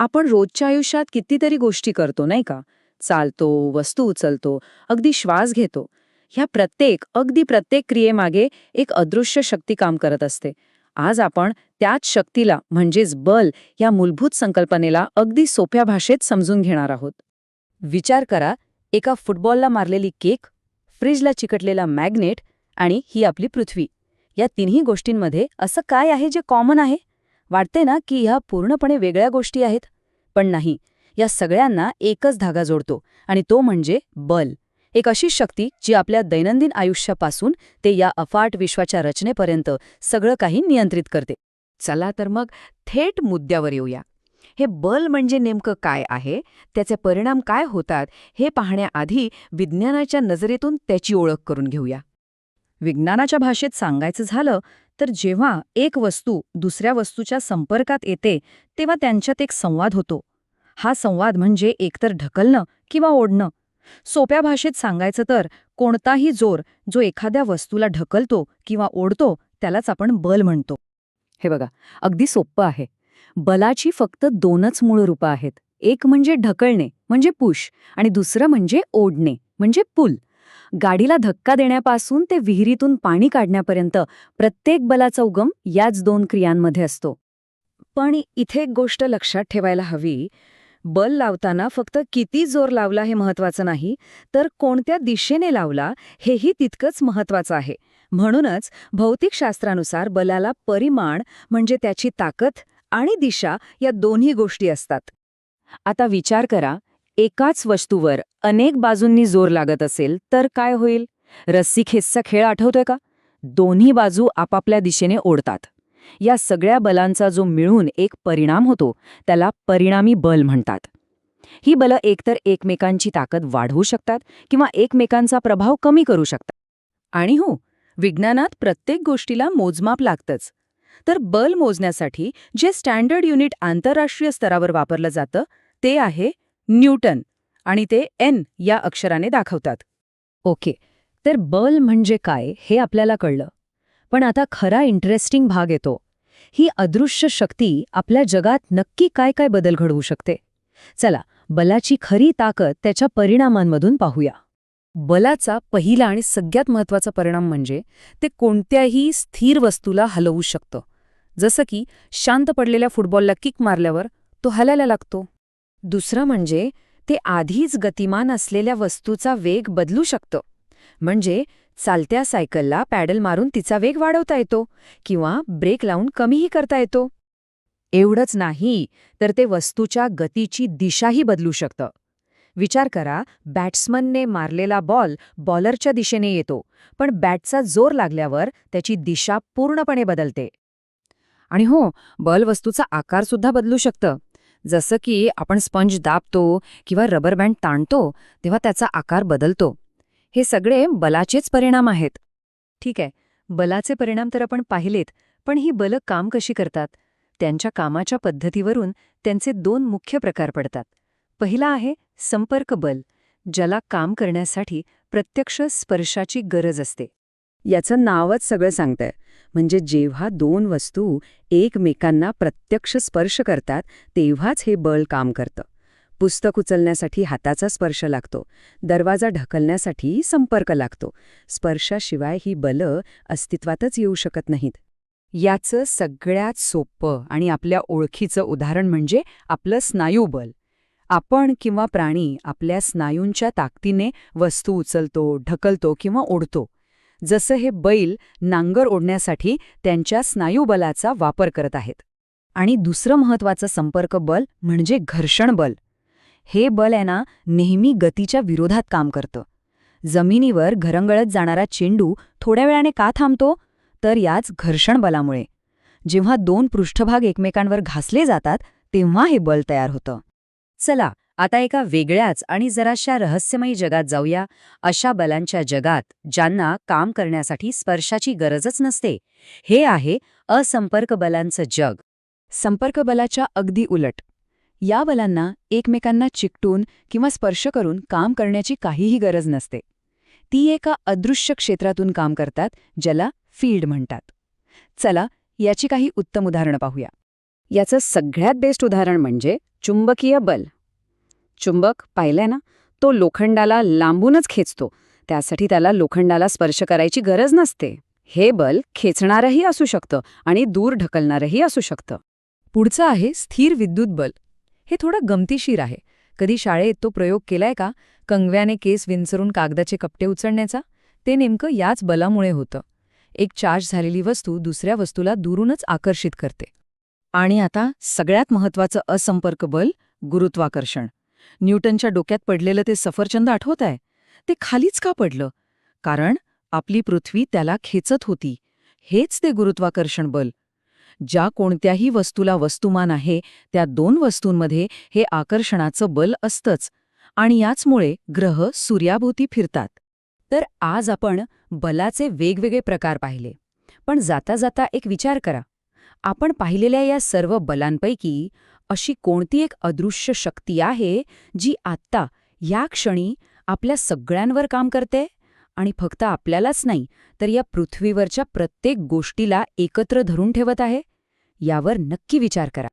आपण रोजच्या आयुष्यात कितीतरी गोष्टी करतो नाही का? चालतो वस्तू उचलतो अगदी श्वास घेतो. ह्या प्रत्येक अगदी प्रत्येक क्रियेमागे एक अदृश्य शक्ती काम करत असते. आज आपण त्याच शक्तीला म्हणजेच बल या मूलभूत संकल्पनेला अगदी सोप्या भाषेत समजून घेणार आहोत. विचार करा एका फुटबॉलला मारलेली केक फ्रीजला चिकटलेला मॅग्नेट आणि ही आपली पृथ्वी. या तिन्ही गोष्टींमध्ये असं काय आहे जे कॉमन आहे? वाटते ना की ह्या पूर्णपणे वेगळ्या गोष्टी आहेत? पण नाही. या सगळ्यांना एकच धागा जोडतो आणि तो म्हणजे बल. एक अशी शक्ती जी आपल्या दैनंदिन आयुष्यापासून ते या अफाट विश्वाच्या रचनेपर्यंत सगळं काही नियंत्रित करते. चला तर मग थेट मुद्द्यावर येऊया. हे बल म्हणजे नेमकं काय आहे? त्याचे परिणाम काय होतात? हे पाहण्याआधी विज्ञानाच्या नजरेतून त्याची ओळख करून घेऊया. विज्ञानाच्या भाषेत सांगायचं झालं तर जेव्हा एक वस्तू दुसऱ्या वस्तूच्या संपर्कात येते तेव्हा त्यांच्यात एक संवाद होतो. हा संवाद म्हणजे एकतर ढकलणं किंवा ओढणं. सोप्या भाषेत सांगायचं तर कोणताही जोर जो एखाद्या वस्तूला ढकलतो किंवा ओढतो त्यालाच आपण बल म्हणतो. हे बघा अगदी सोप्पं आहे. बलाची फक्त दोनच मूळ रूपं आहेत. एक म्हणजे ढकलणे म्हणजे पुश आणि दुसरं म्हणजे ओढणे म्हणजे पुल. गाडीला धक्का देण्यापासून ते विहिरीतून पाणी काढण्यापर्यंत प्रत्येक बलाचा उगम याच दोन क्रियांमध्ये असतो. पण इथे एक गोष्ट लक्षात ठेवायला हवी. बल लावताना फक्त किती जोर लावला हे महत्वाचं नाही तर कोणत्या दिशेने लावला हेही तितकंच महत्वाचं आहे. म्हणूनच भौतिकशास्त्रानुसार बलाला परिमाण म्हणजे त्याची ताकद आणि दिशा या दोन्ही गोष्टी असतात. आता विचार करा एकाच वस्तूवर अनेक बाजूंनी जोर लागत असेल तर काय होईल? रस्सी खेचचा खेळ आठवतोय का? दोन्ही बाजू आपापल्या दिशेने ओढतात. या सगळ्या बलांचा जो मिळून एक परिणाम होतो त्याला परिणामी बल म्हणतात. ही बलं एकतर एकमेकांची ताकद वाढवू शकतात किंवा एकमेकांचा प्रभाव कमी करू शकतात. आणि हो विज्ञानात प्रत्येक गोष्टीला मोजमाप लागतंच. तर बल मोजण्यासाठी जे स्टँडर्ड युनिट आंतरराष्ट्रीय स्तरावर वापरलं जातं ते आहे न्यूटन आणि ते एन या अक्षराने दाखवतात. ओके. तर बल म्हणजे काय हे आपल्याला कळलं. पण आता खरा इंटरेस्टिंग भाग येतो. ही अदृश्य शक्ती आपल्या जगात नक्की काय काय बदल घडवू शकते? चला बलाची खरी ताकद त्याच्या परिणामांमधून पाहूया. बलाचा पहिला आणि सगळ्यात महत्त्वाचा परिणाम म्हणजे ते कोणत्याही स्थिर वस्तूला हलवू शकतं. जसं की शांत पडलेल्या फुटबॉलला किक मारल्यावर तो हलायला लागतो. दुसरं म्हणजे ते आधीच गतिमान असलेल्या वस्तूचा वेग बदलू शकतं. म्हणजे चालत्या सायकलला पॅडल मारून तिचा वेग वाढवता येतो किंवा ब्रेक लावून कमीही करता येतो. एवढंच नाही तर ते वस्तूच्या गतीची दिशाही बदलू शकतं. विचार करा बॅट्समनने मारलेला बॉल बॉलरच्या दिशेने येतो पण बॅटचा जोर लागल्यावर त्याची दिशा पूर्णपणे बदलते. आणि हो बल वस्तूचा आकारसुद्धा बदलू शकतं. जसं की आपण स्पंज दाबतो किंवा रबर बँड ताणतो तेव्हा त्याचा आकार बदलतो. हे सगळे बलाचेच परिणाम आहेत. ठीक आहे बलाचे परिणाम तर आपण पाहिलेत पण ही बलं काम कशी करतात? त्यांच्या कामाच्या पद्धतीवरून त्यांचे दोन मुख्य प्रकार पडतात. पहिला आहे संपर्क बल ज्याला काम करण्यासाठी प्रत्यक्ष स्पर्शाची गरज असते. याचं नावच सगळं सांगतंय. म्हणजे जेव्हा दोन वस्तू एकमेकांना प्रत्यक्ष स्पर्श करतात तेव्हाच हे बळ काम करतं. पुस्तक उचलण्यासाठी हाताचा स्पर्श लागतो दरवाजा ढकलण्यासाठी संपर्क लागतो. स्पर्शाशिवाय ही बलं अस्तित्वातच येऊ शकत नाहीत. याचं सगळ्यात सोपं आणि आपल्या ओळखीचं उदाहरण म्हणजे आपलं स्नायूबल आपण किंवा प्राणी आपल्या स्नायूंच्या ताकदीने वस्तू उचलतो ढकलतो किंवा ओढतो. जसं हे बैल नांगर ओढण्यासाठी त्यांच्या स्नायूबलाचा वापर करत आहेत. आणि दुसरं महत्वाचं संपर्क बल म्हणजे घर्षण बल. हे बल आहे ना नेहमी गतीच्या विरोधात काम करतं. जमिनीवर घरंगळत जाणारा चेंडू थोड्या वेळाने का थांबतो? तर याच घर्षण बलामुळे. जेव्हा दोन पृष्ठभाग एकमेकांवर घासले जातात तेव्हा हे बल तयार होतं. चला आता एका वेगळ्याच आणि जराशा रहस्यमयी जगात जाऊया अशा बलांच्या जगात ज्यांना काम करण्यासाठी स्पर्शाची गरजच नसते. हे आहे असंपर्क बलांचं जग. संपर्क बलाच्या अगदी उलट. या बलांना एकमेकांना चिकटून किंवा स्पर्श करून काम करण्याची काहीही गरज नसते. ती एका अदृश्य क्षेत्रातून काम करतात ज्याला फील्ड म्हणतात. चला याची काही उत्तम उदाहरणं पाहूया. याचं सगळ्यात बेस्ट उदाहरण म्हणजे चुंबकीय बल. चुंबक पाहिलंय ना तो लोखंडाला लांबूनच खेचतो. त्यासाठी त्याला लोखंडाला स्पर्श करायची गरज नसते. हे बल खेचणारही असू शकतं आणि दूर ढकलणारही असू शकतं. पुढचं आहे स्थिर विद्युत बल. हे थोडं गमतीशीर आहे. कधी शाळेत तो प्रयोग केलाय का? कंगव्याने केस विंचरून कागदाचे कपटे उचलण्याचा? ते नेमकं याच बलामुळे होतं. एक चार्ज झालेली वस्तू दुसऱ्या वस्तूला दुरूनच आकर्षित करते. आणि आता सगळ्यात महत्वाचं असंपर्क बल गुरुत्वाकर्षण. न्यूटनच्या डोक्यात पडलेलं ते सफरचंद आठवत आहे. ते खालीच का पडलं? कारण आपली पृथ्वी त्याला खेचत होती. हेच ते गुरुत्वाकर्षण बल. ज्या कोणत्याही वस्तूला वस्तुमान आहे त्या दोन वस्तूंमध्ये हे आकर्षणाचं बल असतंच. आणि याचमुळे ग्रह सूर्याभोवती फिरतात. तर आज आपण बलाचे वेगवेगळे प्रकार पाहिले. पण जाता जाता एक विचार करा. आपण पाहिलेल्या या सर्व बलांपैकी अशी कोणती एक अदृश्य शक्ती आहे जी आत्ता या क्षणी आपल्या सगळ्यांवर काम करते? आणि फक्त आपल्यालाच नाही तर या पृथ्वीवरच्या प्रत्येक गोष्टीला एकत्र धरून ठेवत आहे? यावर नक्की विचार करा.